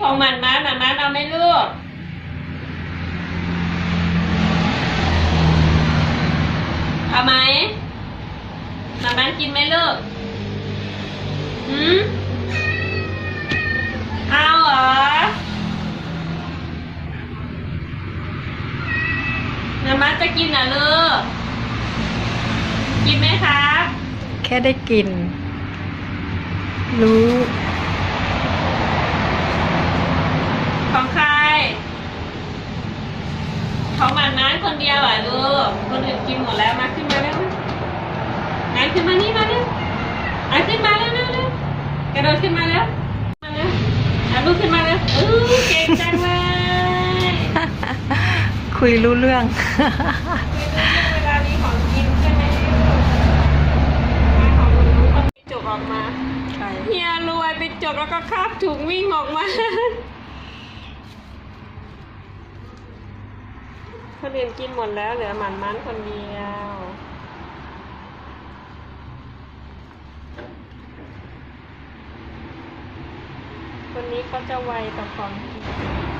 ของมันมาหมันมาเอาไหม่ลูกเอาไหมหมันมันกินไหมลูกหืมเอาเหรอหมันมันจะกินเหรอลูกกินไหมครับ แค่ได้กิน รู้ ของใคร ของหมันนั้นคน เดียวอะลูกคนอื่นกินหมดแล้วมาขึ้นมาแล้วงานขึ้นมานี่มาเร็วอะขึ้นมาแล้วเร็วเร็วกระโดดขึ้นมาแล้วมาแล้วอะลูกขึ้นมาแล้วอู้เก่งจังเลยคุยรู้เรื่องเวลามีของกินใช่ไหมมาของคุณลูกคนไปจกออกมาใช่เฮียรวยไปจกแล้วก็คาบถุงวิ่งออกมา คนอื่นกินหมดแล้วเหลือหมันมันคนเดียวคนนี้ก็จะไวต่อของกิน